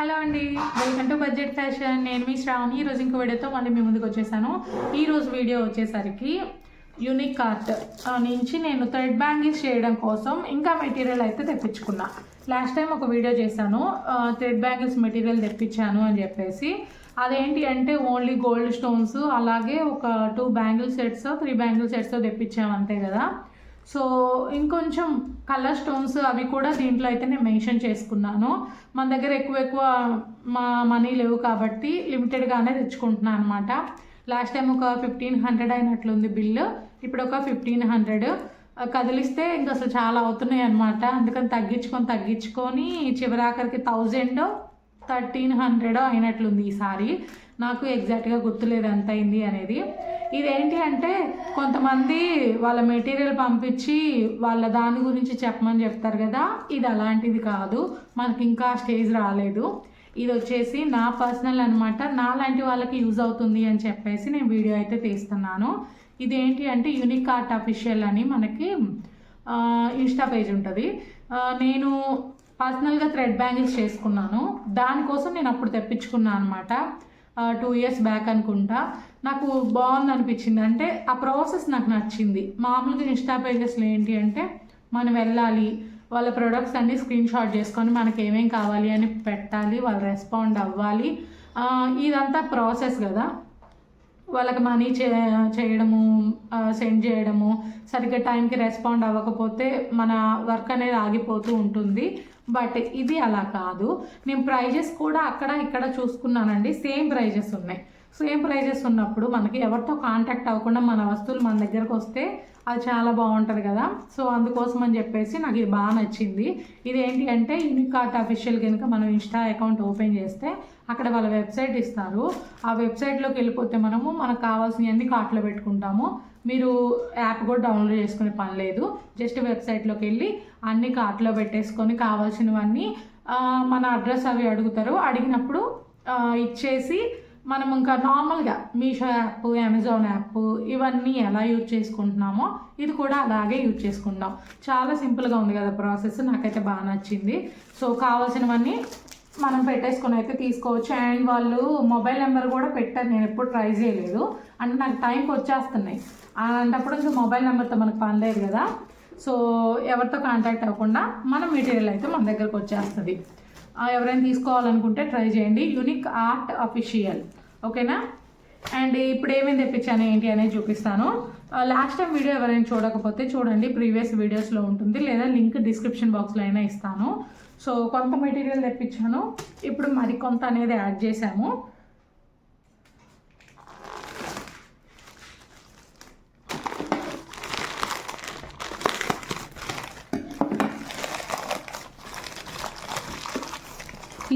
Hello అండి. Welcome to budget fashion. నేను మీ శ్రావణి. ఈరోజు ఇంకో వీడియోతో మళ్ళీ మీ ముందుకు వచ్చేసాను. ఈ రోజు వీడియో వచ్చేసరికి యూనిక్ ఆర్ట్ నుంచి నేను థ్రెడ్ బ్యాంగిల్స్ చేయడం కోసం ఇంకా మెటీరియల్ అయితే తెప్పించుకున్నా. లాస్ట్ టైం ఒక వీడియో చేశాను. థ్రెడ్ బ్యాంగిల్స్ మెటీరియల్ తెప్పించాను అని చెప్పేసి. అదేంటి అంటే ఓన్లీ గోల్డ్ స్టోన్స్ అలాగే ఒక two bangle sets three bangle sets తెప్పించాము అంతే కదా. సో ఇంకొంచెం కలర్ స్టోన్స్ అవి కూడా దీంట్లో అయితే నేను మెన్షన్ చేసుకున్నాను. మన దగ్గర ఎక్కువ ఎక్కువ మా మనీ లేవు కాబట్టి లిమిటెడ్గానే తెచ్చుకుంటున్నాను అనమాట లాస్ట్ టైం ఒక ఫిఫ్టీన్ హండ్రెడ్ అయినట్లుంది బిల్లు. ఇప్పుడు ఒక ఫిఫ్టీన్ హండ్రెడ్ కదిలిస్తే ఇంకా అసలు చాలా అవుతున్నాయి అనమాట అందుకని తగ్గించుకొని తగ్గించుకొని చివరాఖరికి థౌజండ్ థర్టీన్ హండ్రెడ్ అయినట్లుంది ఈసారి నాకు ఎగ్జాక్ట్గా గుర్తులేదు ఎంత అయింది అనేది. ఇదేంటి అంటే కొంతమంది వాళ్ళ మెటీరియల్ పంపించి వాళ్ళ దాని గురించి చెప్పమని చెప్తారు కదా ఇది అలాంటిది కాదు మనకి ఇంకా స్టేజ్ రాలేదు. ఇది వచ్చేసి నా పర్సనల్ అనమాట నా లాంటి వాళ్ళకి యూజ్ అవుతుంది అని చెప్పేసి నేను వీడియో అయితే తీస్తున్నాను. ఇదేంటి అంటే యూనిక్ ఆర్ట్ అఫీషియల్ అని మనకి ఇన్స్టా పేజ్ ఉంటుంది. నేను పర్సనల్గా థ్రెడ్ బ్యాంగిల్స్ చేసుకున్నాను. దానికోసం నేను అప్పుడు తెప్పించుకున్నాను అనమాట టూ ఇయర్స్ బ్యాక్ అనుకుంటా. నాకు బాగుంది అనిపించింది. అంటే ఆ ప్రాసెస్ నాకు నచ్చింది. మామూలుగా ఇన్స్టా పేజెస్లో ఏంటి అంటే మనం వెళ్ళాలి వాళ్ళ ప్రొడక్ట్స్ అన్ని స్క్రీన్ షాట్ చేసుకొని మనకి ఏమేం కావాలి అని పెట్టాలి వాళ్ళు రెస్పాండ్ అవ్వాలి. ఇదంతా ప్రాసెస్ కదా. వాళ్ళకి మనీ చే చేయడము సెండ్ చేయడము సరిగ్గా టైంకి రెస్పాండ్ అవ్వకపోతే మన వర్క్ అనేది ఆగిపోతూ ఉంటుంది. బట్ ఇది అలా కాదు. నేను ప్రైజెస్ కూడా అక్కడ ఇక్కడ చూసుకున్నానండి. సేమ్ ప్రైజెస్ ఉన్నాయి. సేమ్ ప్రైజెస్ ఉన్నప్పుడు మనకి ఎవరితో కాంటాక్ట్ అవ్వకుండా మన వస్తువులు మన దగ్గరకు వస్తే అది చాలా బాగుంటుంది కదా. సో అందుకోసం అని చెప్పేసి నాకు ఇది బాగా నచ్చింది. ఇది ఏంటి అంటే యూనికార్ట్ అఫీషియల్ కనుక మనం ఇన్స్టా అకౌంట్ ఓపెన్ చేస్తే అక్కడ వాళ్ళ వెబ్సైట్ ఇస్తారు. ఆ వెబ్సైట్లోకి వెళ్ళిపోతే మనము మనకు కావాల్సినవన్నీ కార్ట్లో పెట్టుకుంటాము. మీరు యాప్ కూడా డౌన్లోడ్ చేసుకునే పని లేదు. జస్ట్ వెబ్సైట్లోకి వెళ్ళి అన్ని కార్ట్లో పెట్టేసుకొని కావాల్సినవన్నీ మన అడ్రస్ అవి అడుగుతారు. అడిగినప్పుడు ఇచ్చేసి మనం ఇంకా నార్మల్గా మీషో యాప్ అమెజాన్ యాప్ ఇవన్నీ ఎలా యూజ్ చేసుకుంటున్నామో ఇది కూడా అలాగే యూజ్ చేసుకుంటాం చాలా సింపుల్గా ఉంది కదా ప్రాసెస్ నాకైతే బాగా నచ్చింది. సో కావాల్సినవన్నీ మనం పెట్టేసుకొని అయితే తీసుకోవచ్చు. అండ్ వాళ్ళు మొబైల్ నెంబర్ కూడా పెట్టారు. నేను ఎప్పుడు ట్రై చేయలేదు. అంటే నాకు టైంకి వచ్చేస్తున్నాయి. అలాంటప్పుడు ఇంకా మొబైల్ నెంబర్తో మనకు పని లేదు కదా. సో ఎవరితో కాంటాక్ట్ అవ్వకుండా మన మెటీరియల్ అయితే మన దగ్గరకు వచ్చేస్తుంది. ఎవరైనా తీసుకోవాలనుకుంటే ట్రై చేయండి. Unique art official. ఓకేనా? అండ్ ఇప్పుడు ఏమేమి తెప్పించాను ఏంటి అనేది చూపిస్తాను. లాస్ట్ టైం వీడియో ఎవరైనా చూడకపోతే చూడండి. ప్రీవియస్ వీడియోస్లో ఉంటుంది. లేదా లింక్ డిస్క్రిప్షన్ బాక్స్లో అయినా ఇస్తాను. సో కొంత మెటీరియల్ తెప్పించాను. ఇప్పుడు మరి కొంత అనేది యాడ్ చేశాము.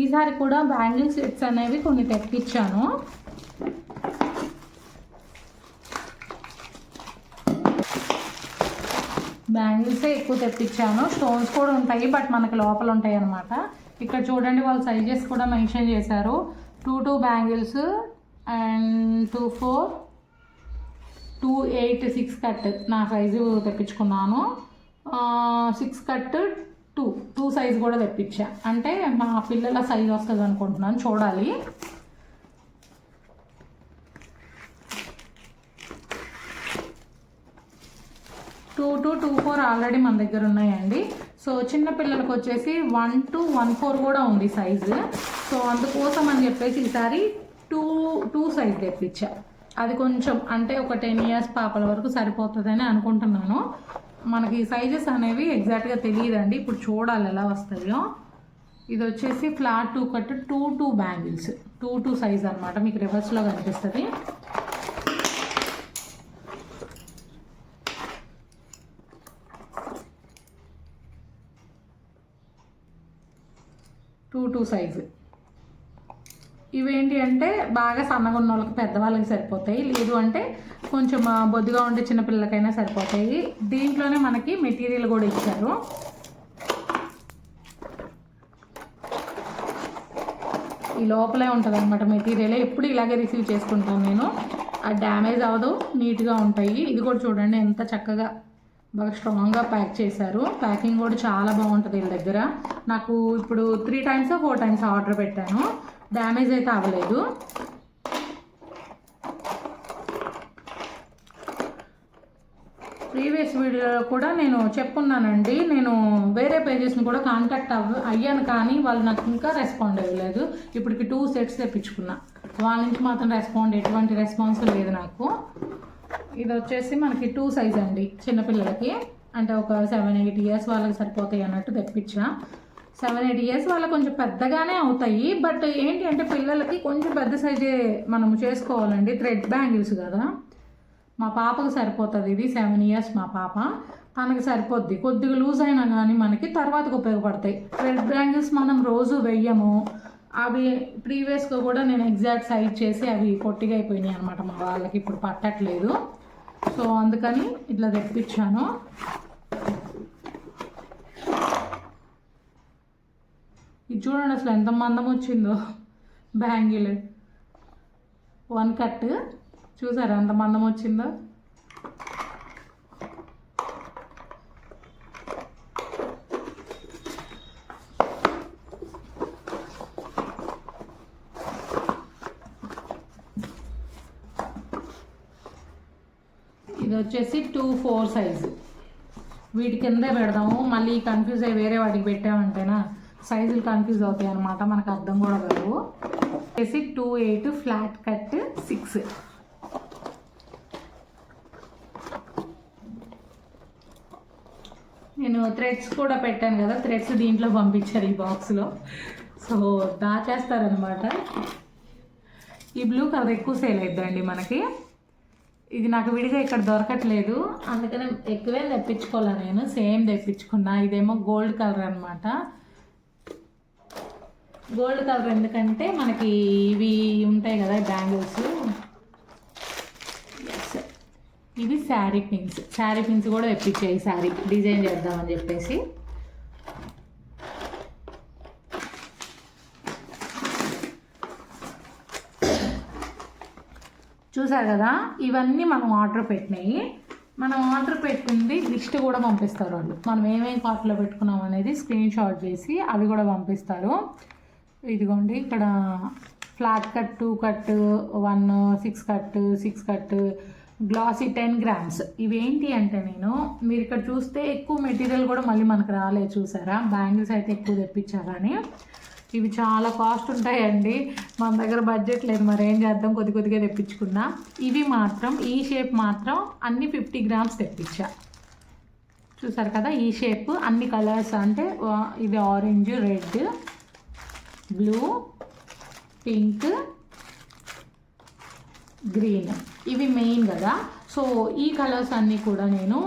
ఈసారి కూడా బ్యాంగిల్ సెట్స్ అనేవి కొన్ని తెప్పించాను. బ్యాంగిల్సే ఎక్కువ తెప్పించాను. స్టోన్స్ కూడా ఉంటాయి బట్ మనకి లోపల ఉంటాయి అనమాట ఇక్కడ చూడండి వాళ్ళ సైజెస్ కూడా మెన్షన్ చేశారు. Two two bangles and two four two eight six cut. నా సైజు తెప్పించుకున్నాను. Six cut two two size కూడా తెప్పించా. అంటే మా పిల్లల సైజ్ వస్తుంది అనుకుంటున్నాను చూడాలి. Two two two four already మన దగ్గర ఉన్నాయండి. సో చిన్న పిల్లలకు వచ్చేసి వన్ టు వన్ ఫోర్ కూడా ఉంది సైజు సో అందుకోసం అని చెప్పేసి ఈసారి టూ టూ సైజ్ తెప్పించా. అది కొంచెం అంటే ఒక టెన్ ఇయర్స్ పాపల వరకు సరిపోతుందని అనుకుంటున్నాను. మనకి సైజెస్ అనేవి ఎగ్జాక్ట్గా తెలియదండి. ఇప్పుడు చూడాలి ఎలా వస్తాయో. ఇది వచ్చేసి flat two cut two two bangles two two size అనమాట మీకు రివర్స్లో కనిపిస్తుంది. టూ టూ సైజు ఇవేంటి అంటే బాగా సన్నగా ఉన్న వాళ్ళకి పెద్దవాళ్ళకి సరిపోతాయి. లేదు అంటే కొంచెం బొద్దుగా ఉండే చిన్నపిల్లలకైనా సరిపోతాయి. దీంట్లోనే మనకి మెటీరియల్ కూడా ఇచ్చారు. ఈ లోపలే ఉంటుంది అనమాట మెటీరియల్. ఎప్పుడు ఇలాగే రిసీవ్ చేసుకుంటాను నేను. ఆ డ్యామేజ్ అవ్వదు నీట్గా ఉంటాయి. ఇది కూడా చూడండి ఎంత చక్కగా బాగా స్ట్రాంగ్గా ప్యాక్ చేశారు. ప్యాకింగ్ కూడా చాలా బాగుంటుంది వీళ్ళ దగ్గర. నాకు ఇప్పుడు three times four times order పెట్టాను. డ్యామేజ్ అయితే అవ్వలేదు. ప్రీవియస్ వీడియోలో కూడా నేను చెప్పున్నానండి. నేను వేరే పేజెస్ని కూడా కాంటాక్ట్ అవ్వ అయ్యాను కానీ వాళ్ళు నాకు ఇంకా రెస్పాండ్ అవ్వలేదు. ఇప్పటికి టూ సెట్స్ తెప్పించుకున్నా. వాళ్ళ నుంచి మాత్రం రెస్పాండ్ ఎటువంటి రెస్పాన్స్ లేదు నాకు. ఇది వచ్చేసి మనకి టూ సైజ్ అండి చిన్నపిల్లలకి. అంటే ఒక సెవెన్ ఎయిట్ ఇయర్స్ వాళ్ళకి సరిపోతాయి అన్నట్టు తెప్పించిన. సెవెన్ ఎయిట్ ఇయర్స్ వాళ్ళ కొంచెం పెద్దగానే అవుతాయి. బట్ ఏంటి అంటే పిల్లలకి కొంచెం పెద్ద సైజే మనము చేసుకోవాలండి. థ్రెడ్ బ్యాంగిల్స్ కదా. మా పాపకు సరిపోతుంది ఇది. సెవెన్ ఇయర్స్ మా పాప. తనకి సరిపోద్ది. కొద్దిగా లూజ్ అయినా కానీ మనకి తర్వాతకు ఉపయోగపడతాయి. థ్రెడ్ బ్యాంగిల్స్ మనం రోజు వెయ్యము. అవి ప్రీవియస్గా కూడా నేను ఎగ్జాక్ట్ సైజ్ చేసి అవి పొట్టిగా అయిపోయినాయి అనమాట మా వాళ్ళకి. ఇప్పుడు పట్టట్లేదు. సో అందుకని ఇట్లా తెప్పించాను. ఇది చూడండి అసలు ఎంత మందం వచ్చిందో. బ్యాంగిల్. One cut. చూసారా ఎంత మందం వచ్చిందో? ఇది వచ్చేసి టూ ఫోర్ సైజు. వీటి కిందే పెడదాము. మళ్ళీ కన్ఫ్యూజ్ అయ్యి వేరే వాటికి పెట్టామంటేనా? సైజులు కన్ఫ్యూజ్ అవుతాయి అనమాట మనకు అర్థం కూడా కాదు. వచ్చేసి two eight flat cut six నేను థ్రెడ్స్ కూడా పెట్టాను కదా థ్రెడ్స్ దీంట్లో పంపించారు ఈ బాక్స్లో సో దాచేస్తారనమాట ఈ బ్లూ కలర్ ఎక్కువ సేల్ అయిద్దండి మనకి. ఇది నాకు విడిగా ఇక్కడ దొరకట్లేదు. అందుకనే ఎక్కువే తెప్పించుకోవాలి నేను సేమ్ తెప్పించుకున్నా. ఇదేమో గోల్డ్ కలర్ అనమాట గోల్డ్ కలర్ ఎందుకంటే మనకి ఇవి ఉంటాయి కదా బ్యాంగిల్స్. ఎస్ ఇవి శారీ పిన్స్ శారీ పిన్స్ కూడా తెప్పించాయి శారీ. డిజైన్ చేద్దామని చెప్పేసి. చూసారు కదా ఇవన్నీ మనం ఆర్డర్ పెట్టినాయి. మనం ఆర్డర్ పెట్టింది లిస్ట్ కూడా పంపిస్తారు వాళ్ళు. మనం ఏమేమి కార్ట్లో పెట్టుకున్నాం అనేది స్క్రీన్ షాట్ చేసి అవి కూడా పంపిస్తారు. ఇదిగోండి ఇక్కడ flat cut two cut one six cut six cut glassy ten grams ఇవి ఏంటి అంటే నేను మీరు ఇక్కడ చూస్తే ఎక్కువ మెటీరియల్ కూడా మళ్ళీ మనకు రాలేదు చూసారా? బ్యాంగిల్స్ అయితే ఎక్కువ తెప్పించా కానీ ఇవి చాలా కాస్ట్ ఉంటాయండి. మన దగ్గర బడ్జెట్ లేదు మరి ఏం చేద్దాం? కొద్ది కొద్దిగా తెప్పించుకున్నా ఇవి మాత్రం ఈ షేప్ మాత్రం అన్ని ఫిఫ్టీ గ్రామ్స్ తెప్పించా. చూసారు కదా ఈ షేప్ అన్ని కలర్స్ అంటే ఇది orange red blue pink green. ఇవి మెయిన్ కదా. సో ఈ కలర్స్ అన్నీ కూడా నేను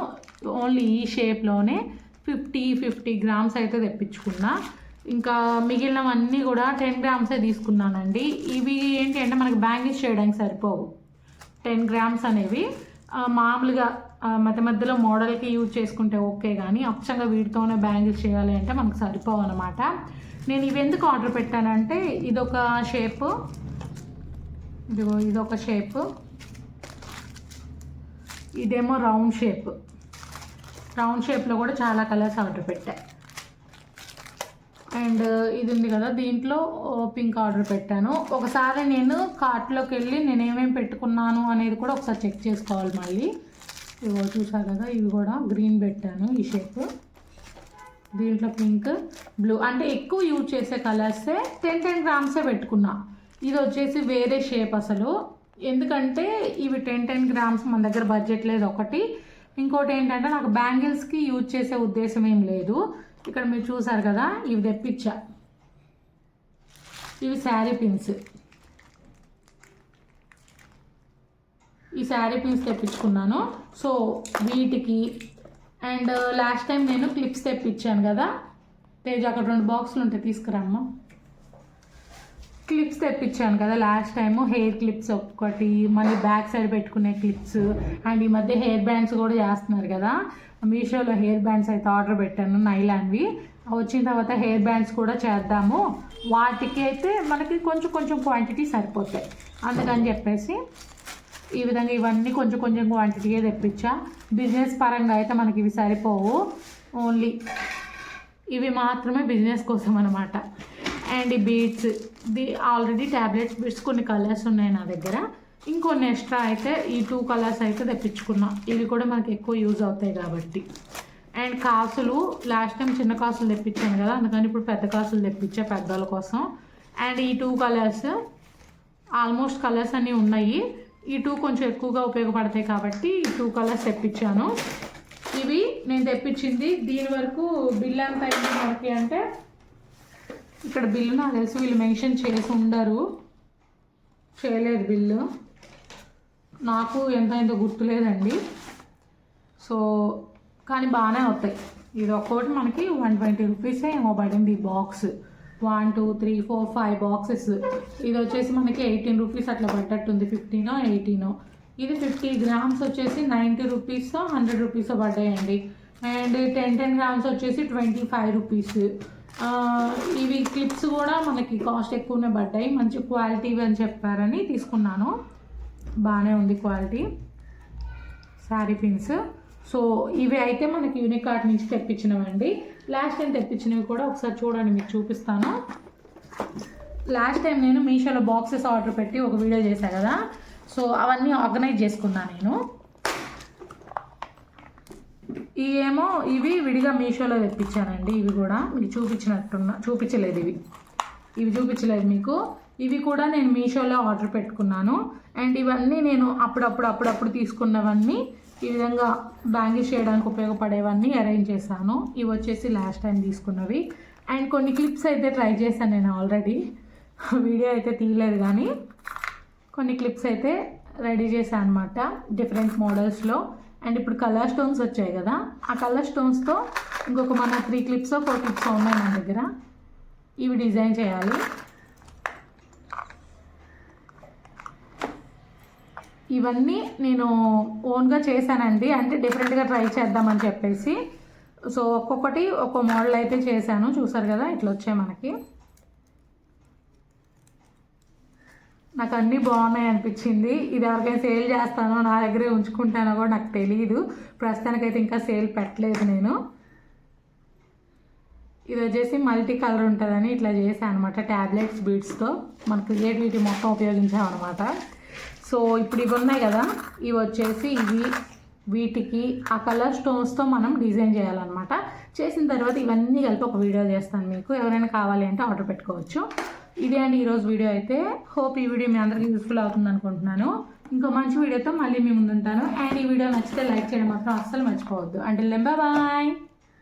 ఓన్లీ ఈ షేప్లోనే ఫిఫ్టీ ఫిఫ్టీ గ్రామ్స్ అయితే తెప్పించుకున్నా. ఇంకా మిగిలినవన్నీ కూడా టెన్ గ్రామ్సే తీసుకున్నానండి. ఇవి ఏంటి అంటే మనకి బ్యాంగిల్స్ చేయడానికి సరిపోవు. టెన్ గ్రామ్స్ అనేవి మామూలుగా మధ్య మధ్యలో మోడల్కి యూజ్ చేసుకుంటే ఓకే కానీ అచ్చంగా వీటితోనే బ్యాంగిల్స్ చేయాలి అంటే మనకు సరిపోవు అనమాట నేను ఇవి ఎందుకు ఆర్డర్ పెట్టానంటే ఇదొక షేప్. ఇదిగో ఇదొక షేప్. ఇదేమో రౌండ్ షేప్. రౌండ్ షేప్లో కూడా చాలా కలర్స్ ఆర్డర్ పెట్టా. అండ్ ఇది ఉంది కదా దీంట్లో పింక్ ఆర్డర్ పెట్టాను. ఒకసారి నేను కార్ట్లోకి వెళ్ళి నేను ఏమేమి పెట్టుకున్నాను అనేది కూడా ఒకసారి చెక్ చేసుకోవాలి మళ్ళీ. ఇవో చూసారు కదా ఇవి కూడా గ్రీన్ పెట్టాను ఈ షేప్. దీంట్లో పింక్ బ్లూ. అంటే ఎక్కువ యూజ్ చేసే కలర్సే టెన్ టెన్ గ్రామ్సే పెట్టుకున్నా. ఇది వచ్చేసి వేరే షేప్ అసలు. ఎందుకంటే ఇవి టెన్ టెన్ గ్రామ్స్ మన దగ్గర బడ్జెట్ లేదు ఒకటి. ఇంకోటి ఏంటంటే నాకు బ్యాంగిల్స్కి యూజ్ చేసే ఉద్దేశం ఏం లేదు. ఇక్కడ మీరు చూసారు కదా ఇవి తెప్పించా. ఇవి శారీ పిన్స్ ఈ శారీ పిన్స్ తెప్పించుకున్నాను. సో వీటికి అండ్ uh, లాస్ట్ టైం నేను క్లిప్స్ తెప్పించాను కదా? తేజ్ అక్కడ రెండు బాక్సులు ఉంటాయి తీసుకురామ్మా. క్లిప్స్ తెప్పించాను కదా లాస్ట్ టైము హెయిర్ క్లిప్స్ ఒక్కటి మళ్ళీ బ్యాక్ సైడ్ పెట్టుకునే క్లిప్స్ అండ్ ఈ మధ్య హెయిర్ బ్యాండ్స్ కూడా చేస్తున్నారు కదా. మీషోలో హెయిర్ బ్యాండ్స్ అయితే ఆర్డర్ పెట్టాను నైలాన్వి. వచ్చిన తర్వాత హెయిర్ బ్యాండ్స్ కూడా చేద్దాము. వాటికి అయితే మనకి కొంచెం కొంచెం క్వాంటిటీ సరిపోతాయి. అందుకని చెప్పేసి ఈ విధంగా ఇవన్నీ కొంచెం కొంచెం క్వాంటిటీయే తెప్పించా. బిజినెస్ పరంగా అయితే మనకి ఇవి సరిపోవు. ఓన్లీ ఇవి మాత్రమే బిజినెస్ కోసం అనమాట అండ్ ఈ బీట్స్ ది ఆల్రెడీ ట్యాబ్లెట్స్ బీట్స్ కొన్ని కలర్స్ ఉన్నాయి నా దగ్గర. ఇంకొన్ని ఎక్స్ట్రా అయితే ఈ టూ కలర్స్ అయితే తెప్పించుకున్నా. ఇవి కూడా మనకి ఎక్కువ యూజ్ అవుతాయి కాబట్టి. అండ్ కాసులు లాస్ట్ టైం చిన్న కాసులు తెప్పించాను కదా అందుకని ఇప్పుడు పెద్ద కాసులు తెప్పించా పెద్దల కోసం. అండ్ ఈ టూ కలర్స్ ఆల్మోస్ట్ కలర్స్ అన్నీ ఉన్నాయి. ఈ టూ కొంచెం ఎక్కువగా ఉపయోగపడతాయి కాబట్టి ఈ టూ కలర్స్ తెప్పించాను. ఇవి నేను తెప్పించింది దీని వరకు బిల్ ఎంత అయింది మనకి అంటే ఇక్కడ బిల్లు నాకు తెలిసి వీళ్ళు మెన్షన్ చేసి ఉండరు. చేయలేదు బిల్లు నాకు ఎంత ఎంత గుర్తులేదండి. సో కానీ బాగానే అవుతాయి ఇది ఒక్కోటి మనకి వన్ ట్వంటీ రూపీసే ఏమో పడింది ఈ box one two three four five boxes ఇది వచ్చేసి మనకి ఎయిటీన్ రూపీస్ అట్లా పడ్డట్టుంది. ఫిఫ్టీనో ఎయిటీనో ఇది ఫిఫ్టీ గ్రామ్స్ వచ్చేసి నైంటీ రూపీస్ హండ్రెడ్ రూపీస్ పడ్డాయండి. అండ్ టెన్ టెన్ గ్రామ్స్ వచ్చేసి ట్వంటీ ఫైవ్ రూపీస్ ఇవి క్లిప్స్ కూడా మనకి కాస్ట్ ఎక్కువనే పడ్డాయి. మంచి క్వాలిటీ అని చెప్పారని తీసుకున్నాను. బాగానే ఉంది క్వాలిటీ శారీ పిన్స్ సో ఇవి అయితే మనకి యూనికార్ట్ నుంచి తెప్పించినవండి. లాస్ట్ టైం తెప్పించినవి కూడా ఒకసారి చూడండి మీకు చూపిస్తాను. లాస్ట్ టైం నేను మీషోలో బాక్సెస్ ఆర్డర్ పెట్టి ఒక వీడియో చేశాను కదా. సో అవన్నీ ఆర్గనైజ్ చేసుకున్నాను నేను. ఇవేమో ఇవి విడిగా మీషోలో తెప్పించానండి ఇవి కూడా. మీకు చూపించినట్టున్నా చూపించలేదు ఇవి. ఇవి చూపించలేదు మీకు. ఇవి కూడా నేను మీషోలో ఆర్డర్ పెట్టుకున్నాను. అండ్ ఇవన్నీ నేను అప్పుడప్పుడు అప్పుడప్పుడు తీసుకున్నవన్నీ ఈ విధంగా బ్యాంగిల్స్ చేయడానికి ఉపయోగపడేవన్నీ అరేంజ్ చేశాను. ఇవి వచ్చేసి లాస్ట్ టైం తీసుకున్నవి. అండ్ కొన్ని క్లిప్స్ అయితే ట్రై చేశాను నేను ఆల్రెడీ వీడియో అయితే తీయలేదు కానీ కొన్ని క్లిప్స్ అయితే రెడీ చేశాను అనమాట డిఫరెంట్ మోడల్స్లో అండ్ ఇప్పుడు కలర్ స్టోన్స్ వచ్చాయి కదా. ఆ కలర్ స్టోన్స్తో ఇంకొక మన త్రీ క్లిప్స్ ఫోర్ క్లిప్స్ ఉన్నాయి నా దగ్గర. ఇవి డిజైన్ చేయాలి. ఇవన్నీ నేను ఓన్గా చేశానండి. అంటే డిఫరెంట్గా ట్రై చేద్దామని చెప్పేసి. సో ఒక్కొక్కటి ఒక్కో మోడల్ అయితే చేశాను. చూసారు కదా ఇట్లా వచ్చాయి మనకి. నాకు అన్నీ బాగున్నాయి అనిపించింది. ఇది ఎవరికైనా సేల్ చేస్తానో నా దగ్గరే ఉంచుకుంటానో కూడా నాకు తెలియదు ప్రస్తుతానికైతే ఇంకా సేల్ పెట్టలేదు నేను. ఇది వచ్చేసి మల్టీ కలర్ ఉంటుందని ఇట్లా చేశాను అనమాట ట్యాబ్లెట్స్ బీడ్స్తో మన క్రియేటివిటీ మొత్తం ఉపయోగించామన్నమాట. సో ఇప్పుడు ఇవి ఉన్నాయి కదా ఇవి వచ్చేసి ఇవి వీటికి ఆ కలర్ స్టోన్స్తో మనం డిజైన్ చేయాలన్నమాట. చేసిన తర్వాత ఇవన్నీ కలిపి ఒక వీడియో చేస్తాను మీకు. ఎవరైనా కావాలి అంటే ఆర్డర్ పెట్టుకోవచ్చు. ఇదే అండి ఈరోజు వీడియో అయితే. హోప్ ఈ వీడియో మీ అందరికీ యూస్ఫుల్ అవుతుంది అనుకుంటున్నాను. ఇంకో మంచి వీడియోతో మళ్ళీ మీ ముందుంటాను. అండ్ ఈ వీడియో నచ్చితే లైక్ చేయడం మాత్రం అస్సలు మర్చిపోవద్దు. అంటే బాయ్